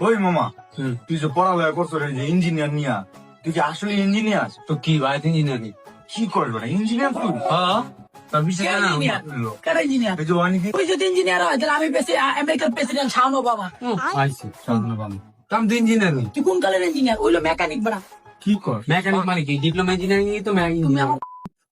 ওই মামা। তুই যে পড়ালেখা করছ রে যে ইঞ্জিনিয়ার নিয়া তুই কি আসলে ইঞ্জিনিয়ার তো কি ভাই ইঞ্জিনিয়ারিং কি করবে না ইঞ্জিনিয়ার তুই? হ্যাঁ আমি প্রেসিডেন্ট শাহানো বাবা তো ইঞ্জিনিয়ারিং তুই কোন কালের ইঞ্জিনিয়ার ওইলো মেকানিক বড়া। কি কর? মেকানিক মানে কি? ডিপ্লোমা ইঞ্জিনিয়ারিং তো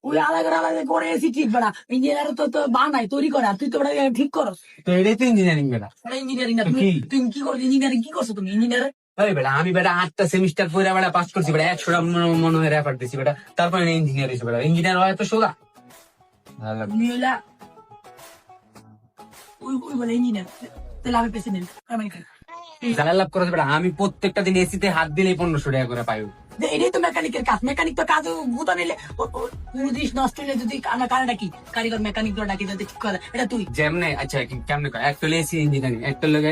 ওই আলাদা আলাদা করে এসি ঠিক বড়া। ইঞ্জিনিয়ার তো তো বানাই তৈরি করে তুই তো ঠিক করো তো এটাই তো ইঞ্জিনিয়ারিং বেটা ইঞ্জিনিয়ারিং না তুমি কি? তুমি কি করছ? ইঞ্জিনিয়ারিং কি করছ তুমি ইঞ্জিনিয়ার ওই বেটা আমি বেটা আটটা সেমিস্টার পরে বেটা পাস করছি বেটা একশোটা মনে- হয় রেফার দিছি বেটা তারপরে ইঞ্জিনিয়ার হয়েছে বেটা ইঞ্জিনিয়ার হয় তো সোজা? আমি প্রত্যেকটা দিন এসিতে হাত দিলেই পনেরোশো টাকা করে পাই। যে এটাই তো মেকানিকের কাজ। মেকানিক তো কাজ গুতা নিলে নষ্ট হলে যদি কানা কারে ডাকি? কারিগর মেকানিক তো ডাকি ঠিক করে। এটা তুই। যেমনে আচ্ছা কেমনে কয়? একটা এসি ইঞ্জিনিয়ারিং একটা লোক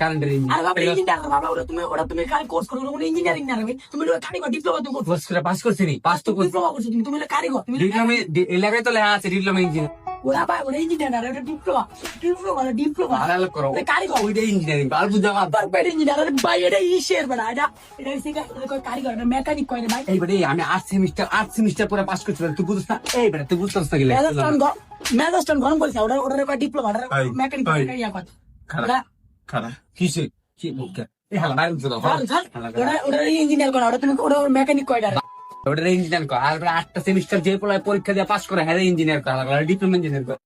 কারেন্টের আর বাবা ইঞ্জিনিয়ার বাবা ওরা তুমি ওরা তুমি কারি কোর্স করো ওরা ইঞ্জিনিয়ারিং না রাখবে তুমি ওরা কারিগর ডিপ্লোমা তুমি কোর্স করে পাস করছি নি পাস তো ডিপ্লোমা করছ। তুমি তুমি কারিগর তুমি ডিপ্লোমা এলাকায় তো লেখা আছে ডিপ্লোমা ইঞ্জিনিয়ার ওরা ভাই ওরা ইঞ্জিনিয়ার না ওটা ডিপ্লোমা ডিপ্লোমা না ডিপ্লোমা ভালো লাভ করো ওটা কারিগর ওইটা ইঞ্জিনিয়ারিং আর বুঝা বাইরে ইঞ্জিনিয়ার আরে ভাই এটা ইসের বড় এটা এটা শিখা এটা কারিগর এটা মেকানিক কয় রে ভাই এই আমি আট সেমিস্টার আট সেমিস্টার পরে পাস করছি তুই বুঝছ না এই বেটা তুই বুঝতে না গেলে মেজাস্টন মেজাস্টন গরম করেছে ওটা ওটা কয় ডিপ্লোমা ওটা মেকানিক। ইয়া খারাপ ওটা খারাপ কিসে কি মুখে এই হালা বাইরে বুঝছ ছাড়, ছাড়। ওটা ওটা ইঞ্জিনিয়ার কয় ওটা তুমি ওটা মেকানিক এটা ওটা ইঞ্জিনিয়ার কর আর আটটা সেমিস্টার যে পড়ায় পরীক্ষা দিয়ে পাস করে হ্যাঁ ইঞ্জিনিয়ার কর ডিপ্লোমা ইঞ্জিনিয়ার কর